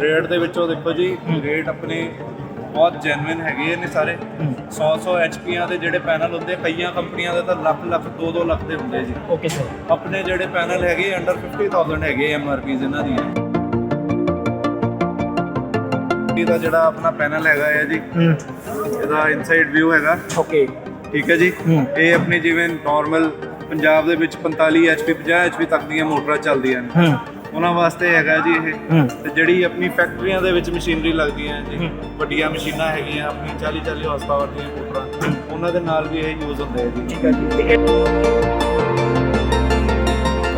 Rate ਦੇ ਵਿੱਚੋਂ ਦੇਖੋ ਜੀ ਰੇਟ ਆਪਣੇ ਬਹੁਤ ਜੈਨੂਇਨ ਹੈਗੇ ਨੇ ਸਾਰੇ। 100 100 ਐਚਪੀਆਂ ਦੇ ਜਿਹੜੇ ਪੈਨਲ ਹੁੰਦੇ ਕਈਆਂ ਕੰਪਨੀਆਂ ਦੇ ਤਾਂ ਲੱਖ ਲੱਖ 2 2 ਲੱਖ ਦੇ ਹੁੰਦੇ ਜੀ। ਓਕੇ ਸਰ ਆਪਣੇ ਜਿਹੜੇ ਪੈਨਲ ਹੈਗੇ ਅੰਡਰ 50000 ਹੈਗੇ ਐਮਆਰਪੀਜ਼ ਇਹਨਾਂ ਦੀਆਂ। ਇਹਦਾ ਜਿਹੜਾ ਆਪਣਾ ਪੈਨਲ ਹੈਗਾ ਹੈ ਜੀ ਇਹਦਾ ਇਨਸਾਈਡ ਵਿਊ ਹੈਗਾ। ਓਕੇ ਠੀਕ ਹੈ ਜੀ। ਇਹ ਆਪਣੀ ਜਿਵੇਂ ਨਾਰਮਲ ਪੰਜਾਬ ਦੇ ਵਿੱਚ 45 ਐਚਪੀ 50 ਐਚਪੀ ਤੱਕ ਦੀਆਂ ਮੋਟਰਾਂ ਚੱਲਦੀਆਂ ਨੇ। ਉਹਨਾਂ ਵਾਸਤੇ ਹੈਗਾ ਜੀ ਇਹ। ਹੂੰ। ਤੇ ਜਿਹੜੀ ਆਪਣੀ ਫੈਕਟਰੀਆਂ ਦੇ ਵਿੱਚ ਮਸ਼ੀਨਰੀ ਲੱਗਦੀਆਂ ਜੀ ਹੂੰ। ਵੱਡੀਆਂ ਮਸ਼ੀਨਾਂ ਹੈਗੀਆਂ ਆਪਣੀ 40 40 ਹਾਰਸ ਪਾਵਰ ਦੀਆਂ ਮੋਟਰਾਂ ਉਹਨਾਂ ਦੇ ਨਾਲ ਵੀ ਇਹ ਯੂਜ਼ ਹੁੰਦੇ ਆ ਜੀ। ਠੀਕ ਹੈ ਜੀ।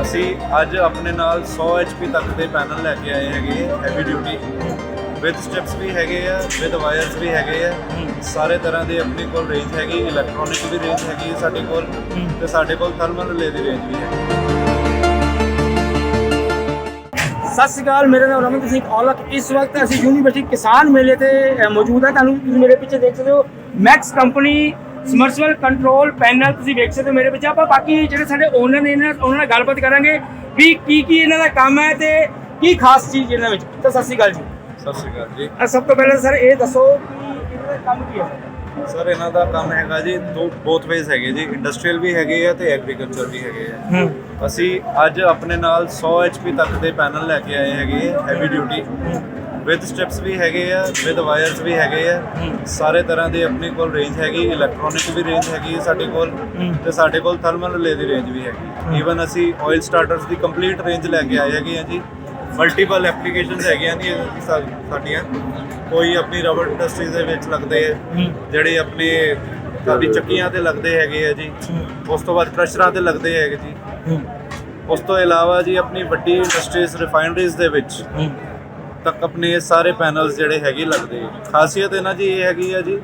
ਅਸੀਂ ਅੱਜ ਆਪਣੇ ਨਾਲ 100 HP ਤੱਕ ਦੇ ਪੈਨਲ ਲੈ ਕੇ ਆਏ ਹੈਗੇ ਹੈਵੀ ਡਿਊਟੀ ਵਿਦ ਸਟੈਪਸ ਵੀ ਹੈਗੇ ਆ ਵਿਦ ਵਾਇਰਸ ਵੀ ਹੈਗੇ ਆ। ਸਾਰੇ ਤਰ੍ਹਾਂ ਦੇ ਆਪਣੇ ਕੋਲ ਰੇਂਜ ਹੈਗੀ ਇਲੈਕਟ੍ਰੋਨਿਕ ਵੀ ਰੇਂਜ ਹੈਗੀ ਹੈ ਸਾਡੇ ਕੋਲ। ਤੇ ਸਾਡੇ ਕੋਲ ਥਰਮਲ ਰਿਲੇ ਦੀ ਰੇਂਜ ਵੀ ਹੈ। ਸਤਿ ਸ਼੍ਰੀ ਅਕਾਲ ਮੇਰਾ ਨਾਮ ਰਮਨਦੀਪ ਸਿੰਘ ਔਲਖ। ਇਸ ਵਕਤ ਅਸੀਂ ਯੂਨੀਵਰਸਿਟੀ ਕਿਸਾਨ ਮੇਲੇ ਤੇ ਮੌਜੂਦ ਹਾਂ। ਤੁਹਾਨੂੰ ਤੁਸੀਂ ਮੇਰੇ ਪਿੱਛੇ ਦੇਖ ਸਕਦੇ ਹੋ। ਮੈਕਸ ਕੰਪਨੀ ਸਮਰਸੀਬਲ ਕੰਟਰੋਲ ਪੈਨਲ ਤੁਸੀਂ ਦੇਖ ਸਕਦੇ ਹੋ ਮੇਰੇ ਪਿੱਛੇ। ਆਪਾਂ ਬਾਕੀ ਜਿਹੜੇ ਸਾਡੇ ਓਨਰ ਨੇ ਇਹਨਾਂ ਉਹਨਾਂ ਨਾਲ ਗੱਲਬਾਤ ਕਰਾਂਗੇ ਵੀ ਕੀ ਕੀ ਇਹਨਾਂ ਦਾ ਕੰਮ ਹੈ ਤੇ ਕੀ ਖਾਸ ਚੀਜ਼ ਇਹਨਾਂ ਵਿੱਚ। ਤਾਂ ਸਤਿ ਸ਼੍ਰੀ ਅਕਾਲ ਜੀ। ਸਤਿ ਸ਼੍ਰੀ ਅਕਾਲ ਜੀ। ਸਭ ਤੋਂ ਪਹਿਲਾਂ ਸਰ ਇਹ ਦੱਸੋ ਕਿ ਇਹਨਾਂ ਦਾ ਕੰਮ ਕੀ ਹੈ? ਸਰ ਇਹਨਾਂ ਦਾ ਕੰਮ ਹੈਗਾ ਜੀ ਦੋ ਬੋਥ ਵੇਜ਼ ਹੈਗੇ ਜੀ ਇੰਡਸਟਰੀਅਲ ਵੀ ਹੈਗੇ ਆ ਤੇ ਐਗਰੀਕਲਚਰ ਵੀ ਹੈਗੇ ਆ। ਅਸੀਂ ਅੱਜ ਆਪਣੇ ਨਾਲ 100 HP ਤੱਕ ਦੇ ਪੈਨਲ ਲੈ ਕੇ ਆਏ ਹੈਗੇ ਹੈਵੀ ਡਿਊਟੀ ਵਿਦ ਸਟੈਪਸ ਵੀ ਹੈਗੇ ਆ ਵਿਦ ਵਾਇਰਸ ਵੀ ਹੈਗੇ ਆ। ਸਾਰੇ ਤਰ੍ਹਾਂ ਦੇ ਆਪਣੇ ਕੋਲ ਰੇਂਜ ਹੈਗੀ ਇਲੈਕਟ੍ਰੋਨਿਕ ਵੀ ਰੇਂਜ ਹੈਗੀ ਹੈ ਸਾਡੇ ਕੋਲ ਤੇ ਸਾਡੇ ਕੋਲ ਥਰਮਲ ਰਿਲੇ ਦੀ ਰੇਂਜ ਵੀ ਹੈਗੀ। ਈਵਨ ਅਸੀਂ ਆਇਲ ਸਟਾਰਟਰਸ ਦੀ ਕੰਪਲੀਟ ਰੇਂਜ ਲੈ ਕੇ ਆਏ ਹੈਗੇ ਆ ਜੀ। ਮਲਟੀਪਲ ਐਪਲੀਕੇਸ਼ਨਸ ਹੈਗੀਆਂ ਨੇ ਸਾਡੀਆਂ। ਕੋਈ ਆਪਣੀ ਰਬੜ ਇੰਡਸਟਰੀ ਦੇ ਵਿੱਚ ਲੱਗਦੇ ਆ ਜਿਹੜੇ ਆਪਣੇ ਸਾਡੀ ਚੱਕੀਆਂ ਤੇ ਲੱਗਦੇ ਹੈਗੇ ਆ ਜੀ। ਉਸ ਤੋਂ ਬਾਅਦ ਕ੍ਰਸ਼ਰਾਂ ਤੇ ਲੱਗਦੇ ਹੈਗੇ ਜੀ। ਹੂੰ। ਉਸ ਤੋਂ ਇਲਾਵਾ ਜੀ ਆਪਣੀ ਵੱਡੀ ਇੰਡਸਟਰੀਜ਼ ਰਿਫਾਈਨਰੀਜ਼ ਦੇ ਵਿੱਚ ਹੂੰ। ਤੱਕ ਆਪਣੇ ਸਾਰੇ ਪੈਨਲਸ ਜਿਹੜੇ ਹੈਗੇ ਲੱਗਦੇ ਆ। ਖਾਸੀਅਤ ਇਹਨਾਂ ਦੀ ਇਹ ਹੈਗੀ ਆ ਜੀ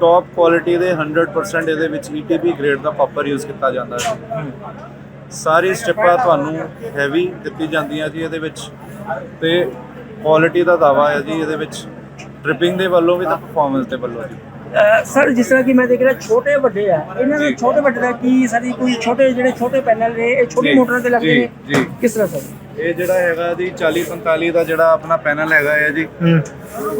ਟੌਪ ਕੁਆਲਿਟੀ ਦੇ 100% ਇਹਦੇ ਵਿੱਚ ETB ਗ੍ਰੇਡ ਦਾ ਕਾਪਰ ਯੂਜ਼ ਕੀਤਾ ਜਾਂਦਾ ਹੈ। ਸਾਰੀ ਸਟੈਪਾਂ ਤੁਹਾਨੂੰ ਹੈਵੀ ਦਿੱਤੀ ਜਾਂਦੀਆਂ ਜੀ ਇਹਦੇ ਵਿੱਚ। ਤੇ ਕੁਆਲਿਟੀ ਦਾ ਦਾਵਾ ਹੈ ਜੀ ਇਹਦੇ ਵਿੱਚ। ਟ੍ਰਿਪਿੰਗ ਦੇ ਵੱਲੋਂ ਵੀ ਤੇ ਪਰਫਾਰਮੈਂਸ ਦੇ ਵੱਲੋਂ ਜੀ। ਸਰ ਜਿਸ ਤਰ੍ਹਾਂ ਕਿ ਮੈਂ ਦੇਖ ਰਿਹਾ ਛੋਟੇ ਵੱਡੇ ਆ। ਇਹਨਾਂ ਦੇ। ਛੋਟੇ ਵੱਡੇ ਦਾ ਕੀ ਸਾਡੀ ਕੋਈ ਛੋਟੇ ਜਿਹੜੇ ਛੋਟੇ ਪੈਨਲ ਨੇ ਇਹ ਛੋਟੀ ਮੋਟਰਾਂ ਤੇ ਲੱਗਦੇ ਨੇ। ਕਿਸ ਤਰ੍ਹਾਂ ਸਰ? ਇਹ ਜਿਹੜਾ ਹੈਗਾ ਜੀ 40 45 ਦਾ ਜਿਹੜਾ ਆਪਣਾ ਪੈਨਲ ਹੈਗਾ ਹੈ ਜੀ। ਹੂੰ।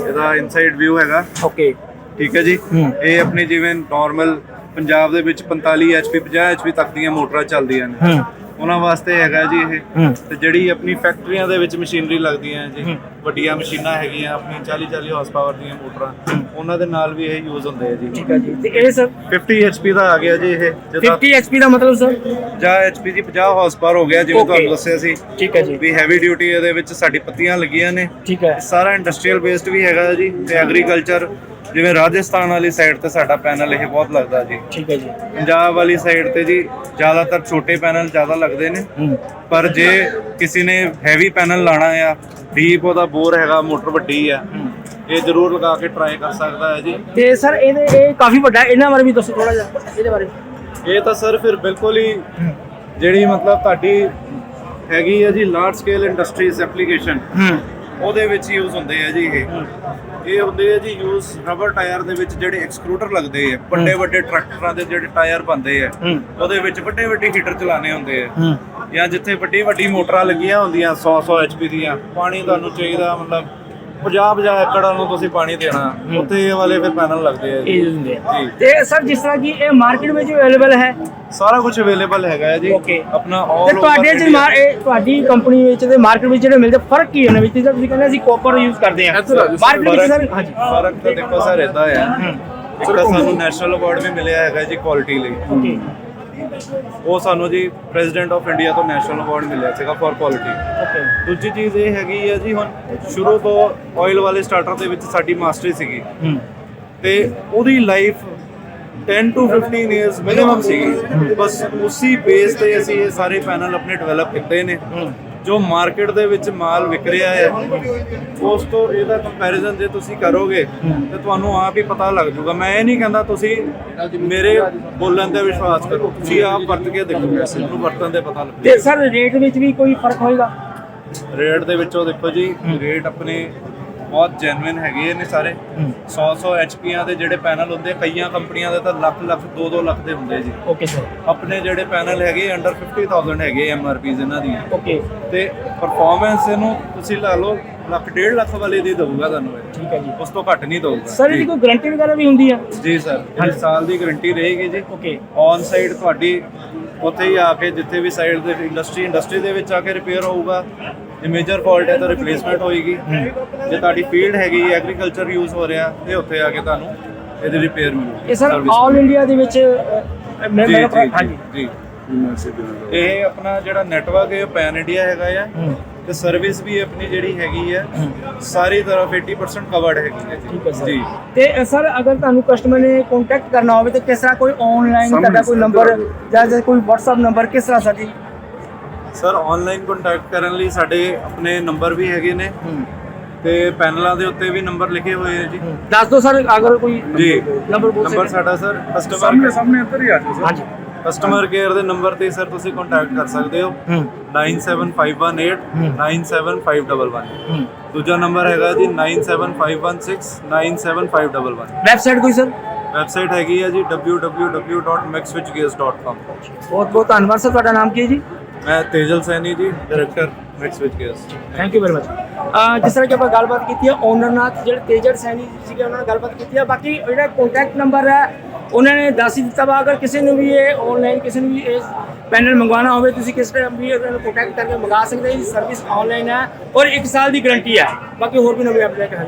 ਇਹਦਾ ਇਨਸਾਈਡ ਵਿਊ ਹੈਗਾ। ਓਕੇ ਠੀਕ ਹੈ ਜੀ। ਇਹ ਆਪਣੀ ਜਿਵੇਂ ਨਾਰਮਲ ਪੰਜਾਬ ਦੇ ਵਿੱਚ 45 ਐਚਪੀ 50 ਐਚਪੀ ਤੱਕ ਦੀਆਂ ਮੋਟਰਾਂ ਚੱਲਦੀਆਂ ਨੇ। ਉਹਨਾਂ ਵਾਸਤੇ ਹੈਗਾ ਜੀ ਇਹ। ਤੇ ਜਿਹੜੀ ਆਪਣੀ ਫੈਕਟਰੀਆਂ ਦੇ ਵਿੱਚ ਮਸ਼ੀਨਰੀ ਲੱਗਦੀਆਂ ਜੀ। ਵੱਡੀਆਂ ਮਸ਼ੀਨਾਂ ਹੈਗੀਆਂ ਆਪਣੀ 40 40 ਹਾਰਸ ਪਾਵਰ ਦੀਆਂ ਮੋਟਰਾਂ ਉਹਨਾਂ ਦੇ ਨਾਲ ਵੀ ਇਹ ਯੂਜ਼ ਹੁੰਦੇ ਆ ਜੀ। ਠੀਕ ਹੈ ਜੀ। ਤੇ ਇਹ ਸਰ? 50 ਐਚਪੀ ਦਾ ਆ ਗਿਆ ਜੀ ਇਹ ਜਿਹਦਾ 50 ਐਚਪੀ ਦਾ ਮਤਲਬ ਸਰ? 50 ਐਚਪੀ ਜੀ 50 ਹਾਰਸ ਪਾਵਰ ਹੋ ਗਿਆ ਜਿਵੇਂ. ਤੁਹਾਨੂੰ ਦੱਸਿਆ ਸੀ। ਠੀਕ ਹੈ ਜੀ। ਵੀ ਹੈਵੀ ਡਿਊਟੀ ਇਹਦੇ ਵਿੱਚ ਸਾਡੀ ਪੱਤੀਆਂ ਲੱਗੀਆਂ ਨੇ। ਠੀਕ ਹੈ ਸਾਰਾ ਇੰਡਸਟਰੀਅਲ ਬੇਸਡ ਵੀ ਹੈਗਾ ਜੀ ਤੇ ਐਗਰੀਕਲਚਰ ਜਿਵੇਂ ਰਾਜਸਥਾਨ ਵਾਲੀ ਸਾਈਡ ਤੇ ਸਾਡਾ ਪੈਨਲ ਇਹ ਬਹੁਤ ਲੱਗਦਾ ਜੀ। ਠੀਕ ਹੈ ਜੀ। ਪੰਜਾਬ ਵਾਲੀ ਸਾਈਡ ਤੇ ਜੀ ਜ਼ਿਆਦਾਤਰ ਛੋਟੇ ਪੈਨਲ ਜ਼ਿਆਦਾ ਲੱਗਦੇ ਨੇ। ਪਰ ਜੇ ਕਿਸੇ ਨੇ ਹੈਵੀ ਪੈਨਲ ਲਾਣਾ ਆ ਡੀਪ ਉਹਦਾ ਬੋਰ ਹੈਗਾ ਮੋਟਰ ਵੱਡੀ ਆ। ਇਹ ਜ਼ਰੂਰ ਲਗਾ ਕੇ ਟਰਾਈ ਕਰ ਸਕਦਾ ਹੈ ਜੀ। ਤੇ ਸਰ ਇਹਦੇ ਇਹ ਕਾਫੀ ਵੱਡਾ ਇਹਨਾਂ ਬਾਰੇ ਵੀ ਦੱਸੋ ਥੋੜਾ ਜਿਹਾ ਇਹਦੇ ਬਾਰੇ। ਇਹ ਤਾਂ ਸਰ ਫਿਰ ਬਿਲਕੁਲ ਹੀ ਜਿਹੜੀ ਮਤਲਬ ਤੁਹਾਡੀ ਹੈਗੀ ਹੈ ਜੀ ਲਾਰਜ ਸਕੇਲ ਇੰਡਸਟਰੀਜ਼ ਐਪਲੀਕੇਸ਼ਨ ਉਹਦੇ ਵਿੱਚ ਯੂਜ਼ ਹੁੰਦੇ ਆ ਜੀ ਇਹ। ਇਹ ਹੁੰਦੇ ਆ ਜੀ ਯੂਜ਼ ਰਬਰ ਟਾਇਰ ਦੇ ਵਿੱਚ ਜਿਹੜੇ ਐਕਸਕਰੂਟਰ ਲੱਗਦੇ ਆ ਵੱਡੇ ਵੱਡੇ ਟਰੈਕਟਰਾਂ ਦੇ ਜਿਹੜੇ ਟਾਇਰ ਬੰਦੇ ਆ ਉਹਦੇ ਵਿੱਚ ਵੱਡੇ ਵੱਡੇ ਹੀਟਰ ਚਲਾਣੇ ਹੁੰਦੇ ਆ। ਜਾਂ ਜਿੱਥੇ ਵੱਡੀ ਵੱਡੀ ਮੋਟਰਾਂ ਲੱਗੀਆਂ ਹੁੰਦੀਆਂ 100 100 ਐਚਪੀ ਦੀਆਂ ਪਾਣੀ ਤੁਹਾਨੂੰ ਚਾਹੀਦਾ ਮਤਲਬ 50 50 ਏਕੜਾਂ ਨੂੰ ਤੁਸੀਂ ਪਾਣੀ ਦੇਣਾ ਉੱਥੇ ਇਹ ਵਾਲੇ ਫਿਰ ਪੈਨਲ ਲੱਗਦੇ ਆ ਜੀ। ਇਹ ਹੁੰਦੇ। ਆ ਜੀ। ਤੇ ਸਰ ਜਿਸ ਤਰ੍ਹਾਂ ਕਿ ਇਹ ਮਾਰਕੀਟ ਵਿੱਚ ਅਵੇਲੇਬਲ ਹੈ? ਸਾਰਾ ਕੁਝ ਅਵੇਲੇਬਲ ਹੈਗਾ ਹੈ ਜੀ। Okay. ਆਪਣਾ ਤੇ ਆਲ ਤੁਹਾਡੇ ਚ ਮਾਰ ਇਹ ਤੁਹਾਡੀ ਕੰਪਨੀ ਵਿੱਚ ਤੇ ਮਾਰਕੀਟ ਵਿੱਚ ਜਿਹੜੇ ਮਿਲਦੇ ਫ਼ਰਕ ਕੀ ਹੈ ਨਾ ਵਿੱਚ? ਜਿੱਦਾਂ ਤੁਸੀਂ ਕਹਿੰਦੇ ਅਸੀਂ ਕਾਪਰ ਯੂਜ਼ ਕਰਦੇ ਆ ਮਾਰਕੀਟ ਵਿੱਚ ਸਰ ਹਾਂਜੀ। ਫ਼ਰਕ ਤਾਂ ਦੇਖੋ ਸਰ ਇਦਾਂ ਹੈ। ਇੱਕ ਤਾਂ ਸਾਨੂੰ ਨੈਸ਼ਨਲ ਅਵਾਰਡ ਵੀ ਮਿਲਿਆ ਹੈਗਾ ਜੀ ਕੁਆਲਿਟੀ ਲਈ। ਓਕੇ ਉਹ ਸਾਨੂੰ ਜੀ ਪ੍ਰੈਜ਼ੀਡੈਂਟ ਆਫ ਇੰਡੀਆ ਤੋਂ ਨੈਸ਼ਨਲ ਅਵਾਰਡ ਮਿਲਿਆ ਸੀਗਾ ਫॉर ਕੁਆਲਿਟੀ ਓਕੇ ਦੂਜੀ ਚੀਜ਼ ਇਹ ਹੈਗੀ ਹੈ ਜੀ ਹੁਣ ਸ਼ੁਰੂ ਤੋਂ ਆਇਲ ਵਾਲੇ ਸਟਾਰਟਰ ਦੇ ਵਿੱਚ ਸਾਡੀ ਮਾਸਟਰੀ ਸੀਗੀ। ਤੇ ਉਹਦੀ ਲਾਈਫ 10 ਟੂ 15 ਇਅਰਸ ਮਿਨੀਮਮ ਸੀਗੀ। ਬਸ ਉਸੇ ਬੇਸ ਤੇ ਅਸੀਂ ਇਹ ਸਾਰੇ ਪੈਨਲ ਆਪਣੇ ਡਿਵੈਲਪ ਕੀਤੇ ਨੇ। ਜੋ ਮਾਰਕੀਟ ਦੇ ਵਿੱਚ ਮਾਲ ਵਿਕ ਰਿਹਾ ਹੈ ਉਸ ਤੋਂ ਇਹਦਾ ਕੰਪੈਰੀਜ਼ਨ ਜੇ ਤੁਸੀਂ ਕਰੋਗੇ ਤੇ ਤੁਹਾਨੂੰ ਆਪ ਹੀ ਪਤਾ ਲੱਗ ਜਾਊਗਾ। ਮੈਂ ਇਹ ਨਹੀਂ ਕਹਿੰਦਾ ਤੁਸੀਂ ਮੇਰੇ ਬੋਲਣ ਤੇ ਵਿਸ਼ਵਾਸ ਕਰੋ। ਤੁਸੀਂ ਆਪ ਵਰਤ ਕੇ ਦੇਖੋ ਤੁਹਾਨੂੰ ਵਰਤਣ ਦੇ ਪਤਾ ਲੱਗੂ। ਤੇ ਸਰ ਰੇਟ ਵਿੱਚ ਵੀ ਕੋਈ ਫ਼ਰਕ ਹੋਏਗਾ? ਰੇਟ ਦੇ ਵਿੱਚੋਂ ਦੇਖੋ ਜੀ ਰੇਟ ਆਪਣੇ ਬਹੁਤ ਜੈਨੂਇਨ ਹੈਗੇ ਨੇ ਸਾਰੇ। 100 100 ਐਚਪੀਆਂ ਦੇ ਜਿਹੜੇ ਪੈਨਲ ਹੁੰਦੇ ਕਈਆਂ ਕੰਪਨੀਆਂ ਦੇ ਤਾਂ ਲੱਖ ਲੱਖ 2 2 ਲੱਖ ਦੇ ਹੁੰਦੇ ਜੀ। ਓਕੇ ਸਰ ਆਪਣੇ ਜਿਹੜੇ ਪੈਨਲ ਹੈਗੇ ਅੰਡਰ 50000 ਹੈਗੇ ਐਮਆਰਪੀਜ਼ ਇਹਨਾਂ ਦੀਆਂ। ਓਕੇ ਤੇ ਪਰਫਾਰਮੈਂਸ ਇਹਨੂੰ ਤੁਸੀਂ ਲਾ ਲਓ ਲੱਖ ਡੇਢ ਲੱਖ ਵਾਲੇ ਦੀ ਦਊਗਾ ਤੁਹਾਨੂੰ ਇਹ। ਠੀਕ ਹੈ ਜੀ। ਉਸ ਤੋਂ ਘੱਟ ਨਹੀਂ ਦਊਗਾ। ਸਰ ਇਹਦੀ ਕੋਈ ਗਾਰੰਟੀ ਵਗੈਰਾ ਵੀ ਹੁੰਦੀ ਆ? ਜੀ ਸਰ। ਇਹ ਸਾਲ ਦੀ ਗਾਰੰਟੀ ਰਹੇਗੀ ਜੀ। ਓਕੇ ਔਨ ਸਾਈਡ ਤੁਹਾਡੀ ਉੱਥੇ ਹੀ ਆ ਕੇ ਜਿੱਥੇ ਵੀ ਸਾਈਡ ਦੇ ਇੰਡਸਟਰੀ ਇੰਡਸਟਰੀ ਦੇ ਵਿੱਚ ਆ ਕੇ ਰਿਪੇਅਰ ਹੋਊਗਾ। ਜੇ ਮੇਜਰ ਫਾਲਟ ਹੈ ਤਾਂ ਰਿਪਲੇਸਮੈਂਟ ਹੋਏਗੀ। ਜੇ ਤੁਹਾਡੀ ਫੀਲਡ ਹੈਗੀ ਐਗਰੀਕਲਚਰ ਯੂਜ਼ ਹੋ ਰਿਹਾ ਤੇ ਉੱਥੇ ਆ ਕੇ ਤੁਹਾਨੂੰ ਇਹਦੀ ਰਿਪੇਅਰ ਮਿਲੂਗੀ। ਇਹ ਸਰ service ਆਲ ਇੰਡੀਆ ਦੇ ਵਿੱਚ ਅ, ਮੈਂ ਜੀ ਮੇਰਾ ਜੀ ਹਾਂਜੀ। ਜੀ। ਇਹ ਆਪਣਾ ਜਿਹੜਾ ਨੈਟਵਰਕ ਹੈ ਪੈਨ ਇੰਡੀਆ ਹੈਗਾ ਆ। ਹੂੰ। ਤੇ ਸਰਵਿਸ ਵੀ ਆਪਣੀ ਜਿਹੜੀ ਹੈਗੀ ਹੈ ਸਾਰੀ ਤਰਫ 80% ਕਵਰਡ ਹੈਗੀ ਹੈ ਜੀ। ਠੀਕ ਹੈ ਸਰ। ਜੀ। ਤੇ ਅ, ਸਰ ਅਗਰ ਤੁਹਾਨੂੰ ਕਸਟਮਰ ਨੇ ਕੰਟੈਕਟ ਕਰਨਾ ਹੋਵੇ ਤਾਂ ਕਿਸ ਤਰ੍ਹਾਂ ਕੋਈ ਆਨਲਾਈਨ ਤੁਹਾਡਾ ਕੋਈ ਨੰਬਰ ਜਾਂ ਜਾਂ ਕੋਈ WhatsApp ਨੰਬਰ ਕਿਸ ਤਰ੍ਹਾਂ ਸਰ? ਜੀ ਸਰ ਆਨਲਾਈਨ ਕੰਟੈਕਟ ਕਰਨ ਲਈ ਸਾਡੇ ਆਪਣੇ ਨੰਬਰ ਵੀ ਹੈਗੇ ਨੇ। ਤੇ ਪੈਨਲਾਂ ਦੇ ਉੱਤੇ ਵੀ ਨੰਬਰ ਲਿਖੇ ਹੋਏ ਹੈ ਜੀ। ਦੱਸ ਦਿਓ ਸਰ ਅਗਰ ਕੋਈ ਜੀ। ਨੰਬਰ ਬੋਲ ਨੰਬਰ ਸਕਦੇ ਸਾਡਾ ਸਰ ਕਸਟਮਰ ਸਾਹਮਣੇ ਅੰਦਰ ਹੀ ਆ ਜਾਓ ਹਾਂਜੀ। ਕਸਟਮਰ ਕੇਅਰ ਦੇ ਨੰਬਰ ਤੇ ਸਰ ਤੁਸੀਂ ਕੰਟੈਕਟ ਕਰ ਸਕਦੇ ਹੋ। ਹੂੰ। 97518 97511 ਹੂੰ। ਦੂਜਾ ਨੰਬਰ ਹੈਗਾ ਜੀ 97516 97511 ਵੈਬਸਾਈਟ ਕੋਈ ਸਰ? ਵੈਬਸਾਈਟ ਹੈਗੀ ਹੈ ਜੀ www.maxswitchgears.com ਬਹੁਤ ਬਹੁਤ ਧੰਨਵਾਦ ਸਰ ਤੁਹਾਡਾ ਨਾਮ ਕੀ ਹੈ ਜੀ? ਮੈਂ Tejal Saini ji director Maxswitch gears thank you very much ਜਿਸ ਤਰ੍ਹਾਂ ਕਿ ਆਪਾਂ ਗੱਲਬਾਤ ਕੀਤੀ ਹੈ ਓਨਰ ਨਾਲ ਜਿਹੜੇ ਤੇਜਰ ਸੈਣੀ ਸੀਗੇ, ਉਹਨਾਂ ਨਾਲ ਗੱਲਬਾਤ ਕੀਤੀ ਹੈ ਬਾਕੀ ਜਿਹੜਾ ਕੰਟੈਕਟ ਨੰਬਰ ਹੈ, ਉਹਨਾਂ ਨੇ ਦੱਸ ਹੀ ਦਿੱਤਾ ਵਾ, ਅਗਰ ਕਿਸੇ ਨੂੰ ਵੀ ਇਹ ਆਨਲਾਈਨ ਕਿਸੇ ਨੂੰ ਵੀ ਇਹ ਪੈਨਲ ਮੰਗਵਾਉਣਾ ਹੋਵੇ, ਤੁਸੀਂ ਕਿਸ ਟਾਈਮ ਵੀ ਉਹਨਾਂ ਨੂੰ ਕੰਟੈਕਟ ਕਰਕੇ ਮੰਗਾ ਸਕਦੇ ਹੋ ਸਰਵਿਸ ਆਨਲਾਈਨ ਹੈ ਔਰ 1 ਸਾਲ ਦੀ ਗਾਰੰਟੀ ਹੈ। ਬਾਕੀ ਹੋਰ ਵੀ ਨਵੇਂ ਅਪਡੇਟ ਹੈ